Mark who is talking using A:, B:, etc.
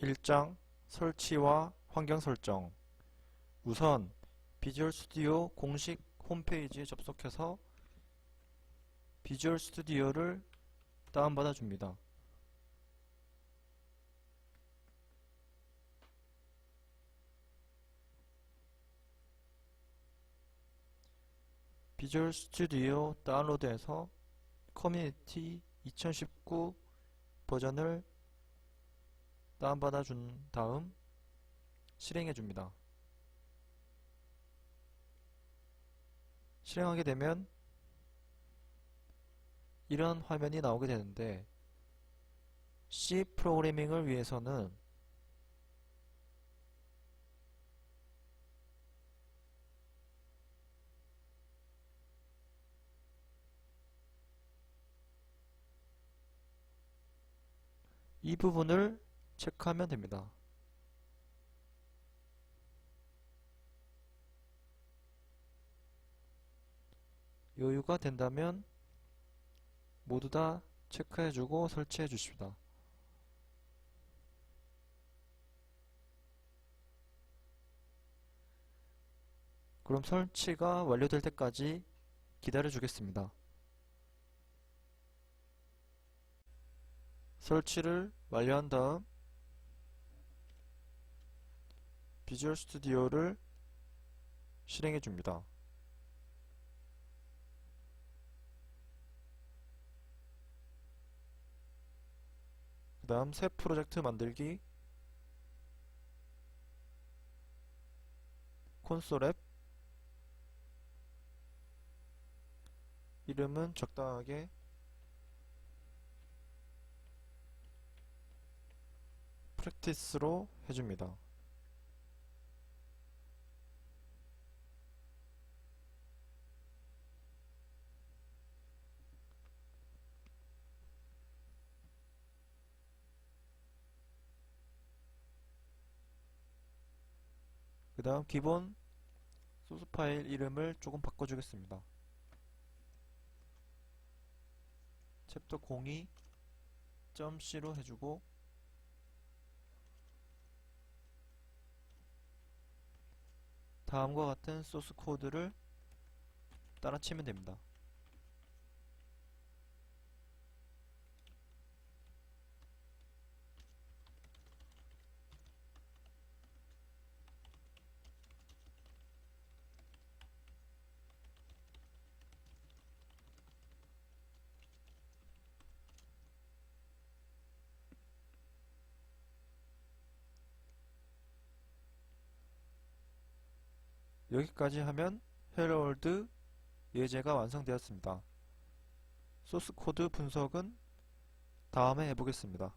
A: 1장 설치와 환경 설정 우선 비주얼 스튜디오 공식 홈페이지에 접속해서 비주얼 스튜디오를 다운받아 줍니다. 비주얼 스튜디오 다운로드해서 커뮤니티 2019 버전을 다운받아 준 다음 실행해 줍니다. 실행하게 되면 이런 화면이 나오게 되는데 C 프로그래밍을 위해서는 이 부분을 체크하면 됩니다. 여유가 된다면 모두 다 체크해주고 설치해 주십니다. 그럼 설치가 완료될 때까지 기다려 주겠습니다. 설치를 완료한 다음 비주얼 스튜디오를 실행해 줍니다. 그 다음 새 프로젝트 만들기 콘솔 앱 이름은 적당하게 프랙티스로 해줍니다. 그 다음 기본 소스 파일 이름을 조금 바꿔주겠습니다. 챕터 02.c로 해주고 다음과 같은 소스 코드를 따라 치면 됩니다. 여기까지 하면 헬로 월드 예제가 완성되었습니다. 소스 코드 분석은 다음에 해보겠습니다.